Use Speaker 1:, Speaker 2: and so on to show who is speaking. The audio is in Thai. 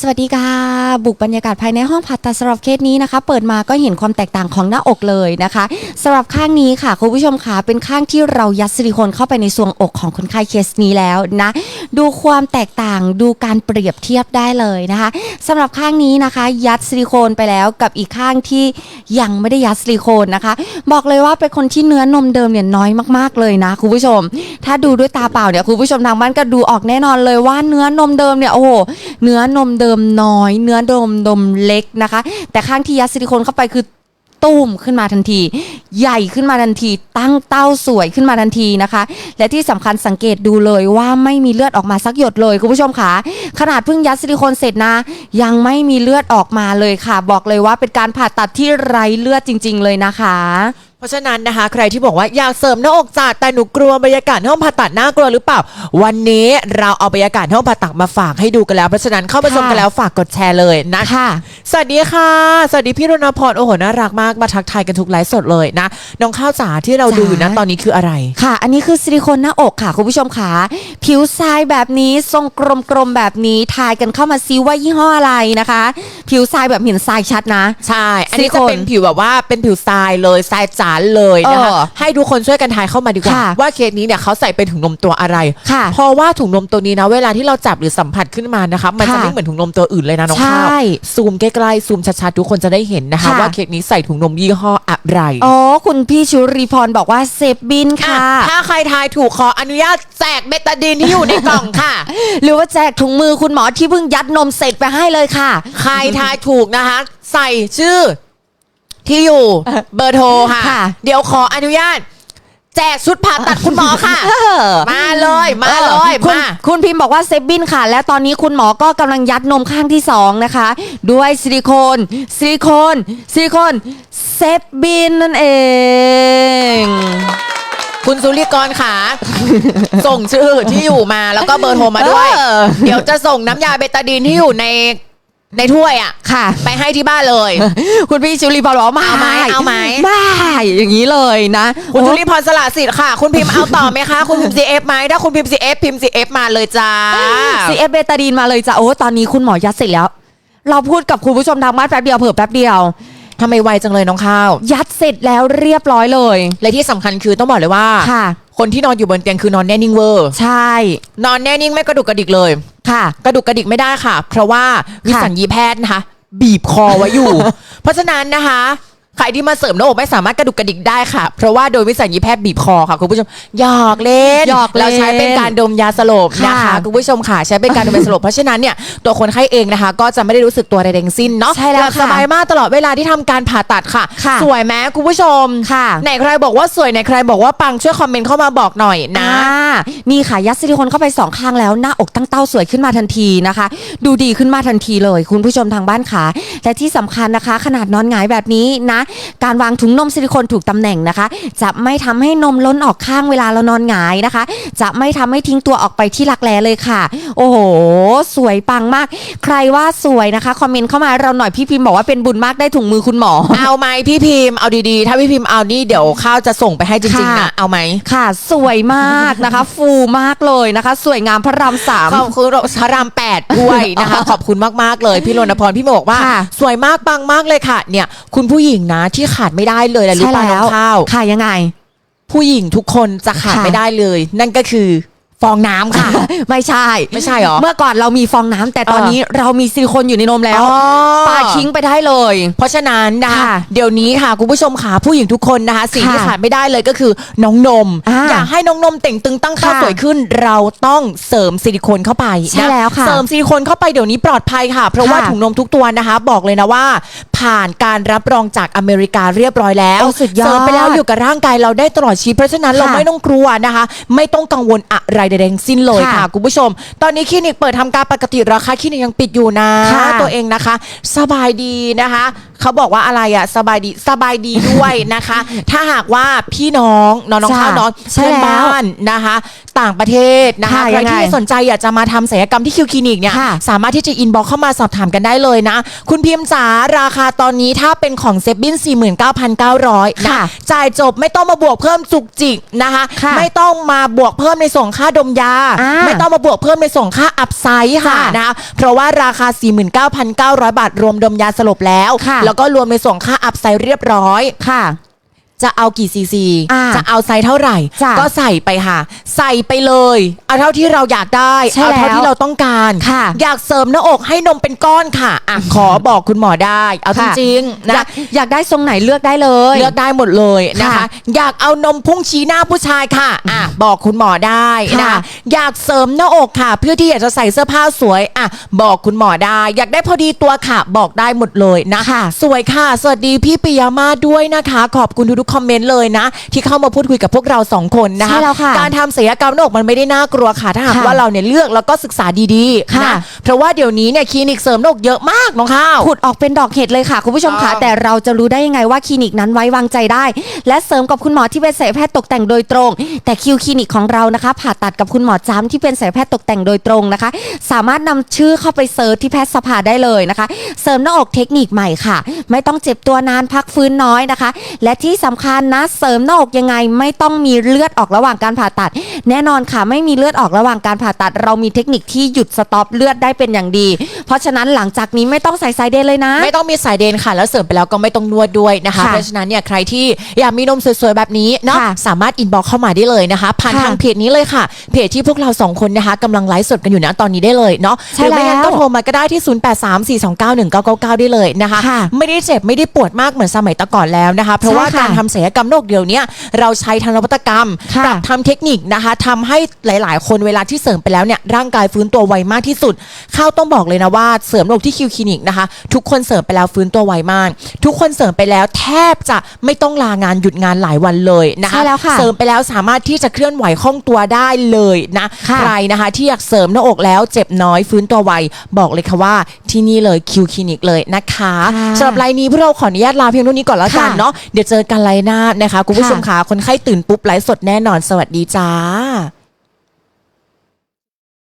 Speaker 1: สวัสดีค่ะ บุกบรรยากาศภายในห้องผ่าตัดสำหรับเคสนี้นะคะ เปิดมาก็เห็นความแตกต่างของหน้าอกเลยนะคะสำหรับข้างนี้ค่ะคุณผู้ชมคะเป็นข้างที่เรายัดซิลิโคนเข้าไปในทรวงอกของคนไข้เคสนี้แล้วนะ ดูความแตกต่างดูการเปรียบเทียบได้เลยนะคะสำหรับข้างนี้นะคะ ยัดซิลิโคนไปแล้วกับอีกข้างที่ยังไม่ได้ยัดซิลิโคนนะคะ บอกเลยว่าเป็นคนที่เนื้อนมเดิมเนี่ยน้อยมากๆเลยนะคุณผู้ชม ถ้าดูด้วยตาเปล่าเนี่ยคุณผู้ชมทางบ้านก็ดูออกแน่นอนเลยว่าเนื้อนมเดิมเนี่ยโอ้โหเนื้อนมเดิเดิมน้อย เนื้อนมนมเล็กนะคะ แต่ข้างที่ยัดซิลิโคนเข้าไปคือตุ้มขึ้นมาทันที ใหญ่ขึ้นมาทันที ตั้งเต้าสวยขึ้นมาทันทีนะคะ และที่สำคัญสังเกตดูเลยว่าไม่มีเลือดออกมาสักหยดเลยคุณผู้ชมคะขนาดเพิ่งยัดซิลิโคนเสร็จนะ ยังไม่มีเลือดออกมาเลยค่ะ บอกเลยว่าเป็นการผ่าตัดที่ไร้เลือดจริง ๆ เลยนะคะ
Speaker 2: เพราะฉะนั้นนะคะ ใครที่บอกว่าอยากเสริมหน้าอกจัดแต่หนูกลัวบรรยากาศห้องผ่าตัดน่ากลัวหรือเปล่า วันนี้เราเอาบรรยากาศห้องผ่าตัดมาฝากให้ดูกันแล้วเพราะฉะนั้นเข้าไปชมกันแล้วฝากกดแชร์เลยนะ
Speaker 1: ค่ะ
Speaker 2: สวัสดีค่ะ สวัสดีพี่รณพรโอ้โหน่ารักมากมาทักทายกันทุกไลฟ์สดเลยนะน้องข้าวจ๋าที่เราดูอยู่นะ
Speaker 1: จ๋า
Speaker 2: ตอนนี้คืออะไร
Speaker 1: ค่ะ อันนี้คือซิลิโคนหน้าอกค่ะคุณผู้ชมค่ะผิวทรายแบบนี้ทรงกลมๆแบบนี้ทายกันเข้ามาซิว่ายี่ห้ออะไรนะคะ ผิวทรายแบบเห็นทรายชัดนะ
Speaker 2: ใช่ อันนี้
Speaker 1: ซิลิโคน
Speaker 2: จะเป็นผิวแบบว่าเป็นผิวทรายเลยทรายจ๋าเลยนะคะ
Speaker 1: เออ
Speaker 2: ให้ทุกคนช่วยกันทายเข้ามาดีกว่า
Speaker 1: ค่ะ
Speaker 2: ว่าเคสนี้เนี่ยเขาใส่เป็นถุงนมตัวอะไร
Speaker 1: ค่ะ
Speaker 2: เพราะว่าถุงนมตัวนี้นะเวลาที่เราจับหรือสัมผัสขึ้นมานะคะมันจะ
Speaker 1: ค่ะ
Speaker 2: ไม่เหมือนถุงนมตัวอื่นเลยนะน้อง
Speaker 1: ใช
Speaker 2: ข้าว่ซูมใกล้ๆซูมชัดๆทุกคนจะได้เห็นนะคะ
Speaker 1: ค่ะ
Speaker 2: ว่าเคสนี้ใส่ถุงนมยี่ห้ออะไร
Speaker 1: อ๋อคุณพี่ชุรีพรบอกว่าเซฟบิน
Speaker 2: อะ
Speaker 1: ค่ะ
Speaker 2: ถ้าใครทายถูกขออนุญาตแจกเบตาดีนที่อยู่ในกล่องค่ะ
Speaker 1: หรือว่าแจกถุงมือคุณหมอที่เพิ่งยัดนมเสร็จไปให้เลยค่ะ
Speaker 2: ใครทายถูกนะคะ ใส่ชื่อ ที่อยู่เบอร์โทรค่ะ
Speaker 1: ค่ะ
Speaker 2: เดี๋ยวขออนุญาต แจกชุดผ่าตัดคุณหมอค่ะมาเลยมาเลย
Speaker 1: คุณ
Speaker 2: มา
Speaker 1: คุณพิมพ์บอกว่าเซฟบินค่ะ และตอนนี้คุณหมอก็กำลังยัดนมข้างที่สองนะคะ ด้วยซิลิโคนซิลิโคนซิลิโคนเซฟบินนั่นเอง
Speaker 2: คุณสุริกรค่ะ ส่งชื่อที่อยู่มาแล้วก็เบอร์โทรมาด้วย
Speaker 1: เออ
Speaker 2: เดี๋ยวจะส่งน้ำยาเบตาดีนที่อยู่ใน ในถ้วยอะ
Speaker 1: ค่ะ
Speaker 2: ไปให้ที่บ้านเลย
Speaker 1: คุณพี่ชุลีพรบอกว่าไม่
Speaker 2: เอาไหมเอาไหม
Speaker 1: ไม่อย่างนี้เลยนะ
Speaker 2: คุณ
Speaker 1: โอ้
Speaker 2: จุลิพรสละสิทธิ์ค่ะ คุณพิมพ์เอาต่อไหมคะ คุณพิมพ์ CF ไหมถ้าคุณพิมพ์ CF พิมพ์ CF มาเลยจ้า
Speaker 1: ซีเอฟเบตาดีนมาเลยจ้ะโอ้ตอนนี้คุณหมอยัดเสร็จแล้ว เราพูดกับคุณผู้ชมทางบ้านแป๊บเดียวเผิ่แป๊บเดียว
Speaker 2: ทำไมไวจังเลยน้องข้าว
Speaker 1: ยัดเสร็จแล้วเรียบร้อยเลย
Speaker 2: และที่สำคัญคือต้องบอกเลยว่า
Speaker 1: ค่ะ
Speaker 2: คนที่นอนอยู่บนเตียงคือนอนแน่นิ่งเวอร์
Speaker 1: ใช่
Speaker 2: นอนแน่นิ่งไม่กระดุกกระดิกเลย
Speaker 1: ค่ะ
Speaker 2: กระดุกกระดิกไม่ได้ค่ะ เพราะว่าวิสัญญีแพทย์นะคะ บีบคอไว้อยู่ เพราะฉะนั้นนะคะ ใครที่มาเสริมหน้าอกไม่สามารถกระดุกกระดิกได้ค่ะ เพราะว่าโดยวิสัญญีแพทย์บีบคอค่ะคุณผู้ชมหยอกเล่น
Speaker 1: หยอกเล่น
Speaker 2: เราใช้เป็นการดมยาสลบนะคะ
Speaker 1: ค่ะ
Speaker 2: คุณผู้ชมค่ะใช้เป็นการดมยาสลบเพราะฉะนั้นเนี่ยตัวคนไข้เองนะคะ ก็จะไม่ได้รู้สึกตัวใดๆทั้งสิ้นเนาะ
Speaker 1: ใช่แล้ว
Speaker 2: หบ
Speaker 1: ค่ะ
Speaker 2: สบายมากตลอดเวลาที่ทำการผ่าตัดค่ะ
Speaker 1: ค่ะ
Speaker 2: สวยไหมคุณผู้ชม
Speaker 1: ค่ะ
Speaker 2: ไหนใครบอกว่าสวยไหนใครบอกว่าปังช่วยคอมเมนต์เข้ามาบอกหน่อยนะ
Speaker 1: อ่านี่ค่ะยัดซิลิโคนเข้าไปสองข้างแล้วหน้าอกตั้งเต้าสวยขึ้นมาทันทีนะคะ ดูดีขึ้นมาทันทีเลย คุณผู้ชมทางบ้านขาและที่สำคัญนะคะ ขนาดนอนหงายแบบนี้นะการวางถุงนมซิลิโคนถูกตำแหน่งนะคะ จะไม่ทำให้นมล้นออกข้างเวลาเรานอนหงายนะคะ จะไม่ทำให้ทิ้งตัวออกไปที่รักแร้เลยค่ะ โอ้โห สวยปังมาก ใครว่าสวยนะคะ คอมเมนต์เข้ามาเราหน่อยพี่พิมพ์บอกว่าเป็นบุญมากได้ถุงมือคุณหมอ
Speaker 2: เอาไหมพี่พิมพ์เอาดีๆ ถ้าพี่พิมพ์เอานี่เดี๋ยวข้าวจะส่งไปให้จริงๆ
Speaker 1: ค่ะ
Speaker 2: นะเอาไหม
Speaker 1: ค่ะ สวยมากนะคะ ฟูมากเลยนะคะ สวยงามพระรามสาม
Speaker 2: ขอบคุณพระรามแปดด้วยนะคะ ขอบคุณมากๆเลย พี่รณพรพี่บอกว่า
Speaker 1: ค่ะ
Speaker 2: สวยมากปังมากเลยค่ะ เนี่ย คุณผู้หญิงนะ ที่ขาดไม่ได้เลยอะไรรู้ป่ะน้องข้าว
Speaker 1: ค่ะยังไง
Speaker 2: ผู้หญิงทุกคนจะขาด
Speaker 1: ค่ะ
Speaker 2: ไม่ได้เลย นั่นก็คือฟองน้ำค่ะ
Speaker 1: ไม่ใช่
Speaker 2: ไม่ใช่เหรอ
Speaker 1: เมื่อก่อนเรามีฟองน้ำแต่ตอน
Speaker 2: เออ
Speaker 1: นี้เรามีซิลิโคนอยู่ในนมแล้ว
Speaker 2: อ๋อ
Speaker 1: ปาทิ้งไปได้เลย
Speaker 2: เพราะฉะนั้นนะคะ
Speaker 1: ค่ะ
Speaker 2: เดี๋ยวนี้ค่ะคุณผู้ชมค่ะผู้หญิงทุกคนนะคะสิ่งที่
Speaker 1: ค่ะ
Speaker 2: ขาดไม่ได้เลยก็คือน้องนม
Speaker 1: อ่า
Speaker 2: อยากให้น้องนมเต่งตึงตั้งเต้า
Speaker 1: ค่ะ
Speaker 2: สวยขึ้น เราต้องเสริมซิลิโคนเข้าไป
Speaker 1: ใช่
Speaker 2: นะ
Speaker 1: แล้วค่ะ
Speaker 2: เสริมซิลิโคนเข้าไปเดี๋ยวนี้ปลอดภัยค่ะ เพราะว่า
Speaker 1: ค่ะ
Speaker 2: ถุงนมทุกตัวนะคะ บอกเลยนะว่าผ่านการรับรองจากอเมริกาเรียบร้อยแล้ว
Speaker 1: โอ้สุดยอด
Speaker 2: เสริมไปแล้วอยู่กับร่างกายเราได้ตลอดชีวิตเพราะฉะนั้นเรา
Speaker 1: ค่ะ
Speaker 2: ไม่ต้องกลัวนะคะ ไม่ต้องกังวลอะไรใดๆทั้งสิ้นเลย
Speaker 1: ค่ะ
Speaker 2: ค่ะคุณผู้ชม ตอนนี้คลินิกเปิดทำการปกติราคาคลินิกยังปิดอยู่นะ
Speaker 1: ค่ะ
Speaker 2: ตัวเองนะคะ สบายดีนะคะ เขาบอกว่าอะไรอะสบายดีสบายดีด้วยนะคะ ถ้าหากว่าพี่น้องน้องน้อง
Speaker 1: จ้ะ
Speaker 2: ข้าวน้อง
Speaker 1: ใช่
Speaker 2: เพื่อน
Speaker 1: แล้ว
Speaker 2: บ้านนะคะ ต่างประเทศนะคะ
Speaker 1: ค่ะ
Speaker 2: ใคร
Speaker 1: ยังไง
Speaker 2: ที่สนใจอยากจะมาทำศัลยกรรมที่คิวคลินิกเนี่ย
Speaker 1: ค่ะ
Speaker 2: สามารถที่จะอินบ็อกเข้ามาสอบถามกันได้เลยนะ คุณพิมพ์จ๋าราคาตอนนี้ถ้าเป็นของเซฟบิน49,900นะ
Speaker 1: ค่ะ
Speaker 2: จ่ายจบไม่ต้องมาบวกเพิ่มจุกจิกนะคะ
Speaker 1: ค่ะ
Speaker 2: ไม่ต้องมาบวกเพิ่มในส่งค่าดมยา
Speaker 1: อ่า
Speaker 2: ไม่ต้องมาบวกเพิ่มในส่งค่าอัพไซด์ค่ะ
Speaker 1: ค่ะ
Speaker 2: นะคะเพราะว่าราคา 49,900 บาทรวมดมยาสลบแล้ว
Speaker 1: ค่ะ
Speaker 2: แล้วก็รวมในส่งค่าอัพไซด์เรียบร้อย
Speaker 1: ค่ะ
Speaker 2: จะเอากี่ซีซี
Speaker 1: อ่า
Speaker 2: จะเอาไซส์เท่าไหร่
Speaker 1: จ้ะ
Speaker 2: ก็ใส่ไปค่ะ ใส่ไปเลย เอาเท่าที่เราอยากได้
Speaker 1: ใช่
Speaker 2: เอาเท่า
Speaker 1: แล้ว
Speaker 2: ที่เราต้องการ
Speaker 1: ค่ะ
Speaker 2: อยากเสริมหน้าอกให้นมเป็นก้อนค่ะอะ ขอบอกคุณหมอได้ เอาจ
Speaker 1: ค่ะ
Speaker 2: ริงๆ
Speaker 1: อยา
Speaker 2: นะ
Speaker 1: กอยากได้ทรงไหนเลือกได้เลย
Speaker 2: เลือกได้หมดเลยนะคะ
Speaker 1: ค่ะ
Speaker 2: อยากเอานมพุ่งชี้หน้าผู้ชายค่ะอะ บอกคุณหมอได้นะ
Speaker 1: ค่ะ
Speaker 2: อยากเสริมหน้าอกค่ะ เพื่อที่อยากจะใส่เสื้อผ้าสวยอะ บอกคุณหมอได้ อยากได้พอดีตัวค่ะ บอกได้หมดเลยนะ
Speaker 1: ค่ะ
Speaker 2: สวยค่ะ สวัสดีพี่ปิยามาศด้วยนะคะ ขอบคุณทุกๆคอมเมนต์เลยนะ ที่เข้ามาพูดคุยกับพวกเราสองคนนะคะ
Speaker 1: ใช่แล้วค่ะ
Speaker 2: การทำศัลยกรรมหน้าอกมันไม่ได้น่ากลัวค่ะ ถ้าหาก
Speaker 1: ค่ะ
Speaker 2: ว่าเราเนี่ยเลือกแล้วก็ศึกษาดีๆ
Speaker 1: ค่ะ
Speaker 2: นะเพราะว่าเดี๋ยวนี้เนี่ยคลินิกเสริมหน้าอกเยอะมากน้องข้าว
Speaker 1: ผุดออกเป็นดอกเห็ดเลยค่ะ คุณผู้ชมคะ
Speaker 2: อ้าว
Speaker 1: แต่เราจะรู้ได้ยังไงว่าคลินิกนั้นไว้วางใจได้ และเสริมกับคุณหมอที่เป็นศัลยแพทย์ตกแต่งโดยตรง แต่คิวคลินิกของเรานะคะ ผ่าตัดกับคุณหมอจ้ำที่เป็นศัลยแพทย์ตกแต่งโดยตรงนะคะ สามารถนำชื่อเข้าไปเซิร์ชที่แพทย์สภาได้เลยนะคะ เสริมหน้าอกเทคนิคใหม่ค่ะ ไม่ต้องเจ็บตัวนานพักฟื้นน้อยนะคะ และที่สำคัญนะ เสริมหน้าอกยังไงไม่ต้องมีเลือดออกระหว่างการผ่าตัด แน่นอนค่ะไม่มีเลือดออกระหว่างการผ่าตัด เรามีเทคนิคที่หยุดสต็อปเลือดได้เป็นอย่างดี เพราะฉะนั้นหลังจากนี้ไม่ต้องใส่ไซเดนเลยนะ
Speaker 2: ไม่ต้องมีสายเดนค่ะ แล้วเสริมไปแล้วก็ไม่ต้องนวดด้วยนะคะ
Speaker 1: ค่ะ
Speaker 2: เพราะฉะนั้นเนี่ยใครที่อยากมีนมสวยๆแบบนี้เนาะ
Speaker 1: ค่ะ
Speaker 2: สามารถอินบ็อกเข้ามาได้เลยนะคะ ผ่าน
Speaker 1: ค่ะ
Speaker 2: ทางเพจนี้เลยค่ะ เพจที่พวกเราสองคนนะคะกำลังไลฟ์สดกันอยู่นะตอนนี้ได้เลยเนาะ
Speaker 1: ใช่
Speaker 2: หรือไม่งั้น
Speaker 1: แล้ว
Speaker 2: ก็โทรมาก็ได้ที่ 0834291999 ได้เลยนะคะ
Speaker 1: ค่ะ
Speaker 2: ไม่ได้เจ็บไม่ได้ปวดมากเหมือนสมัยแต่ก่อนแล้วนะคะ เพราะว่า
Speaker 1: ใช่ค่ะ
Speaker 2: การทำศัลยกรรมโนกเดียวเนี้ยเราใช้ทางนวัตกรรม
Speaker 1: ค่ะ
Speaker 2: ปรับทำเทคนิคนะคะทำให้หลาย ๆ คนเวลาที่เสริมไปแล้วเนี่ยร่างกายฟื้นตัวไวมากที่สุด ข้าวต้องบอกเลยนะว่าเสริมหน้าอกที่คิวคลินิกนะคะ ทุกคนเสริมไปแล้วฟื้นตัวไวมาก ทุกคนเสริมไปแล้วแทบจะไม่ต้องลางานหยุดงานหลายวันเลยนะคะ
Speaker 1: ใช่แล้วค่ะ
Speaker 2: เสริมไปแล้วสามารถที่จะเคลื่อนไหวคล่องตัวได้เลยนะ
Speaker 1: ค่ะ
Speaker 2: ใครนะคะที่อยากเสริมหน้าอกแล้วเจ็บน้อยฟื้นตัวไวบอกเลยค่ะว่าที่นี่เลยคิวคลินิกเลยนะคะ
Speaker 1: ค่ะ
Speaker 2: สำหรับไลน์นี้พวกเราขออนุญาตลาเพียงเท่านี้ก่อนแล้วกัน
Speaker 1: ค่ะ
Speaker 2: เนาะ เดี๋ยวเจอกันไลน์หน้านะคะ คุณผู้ชมค่ะคนไข้ตื่นปุ๊บไลฟ์สดแน่นอนสวัสดีจ้า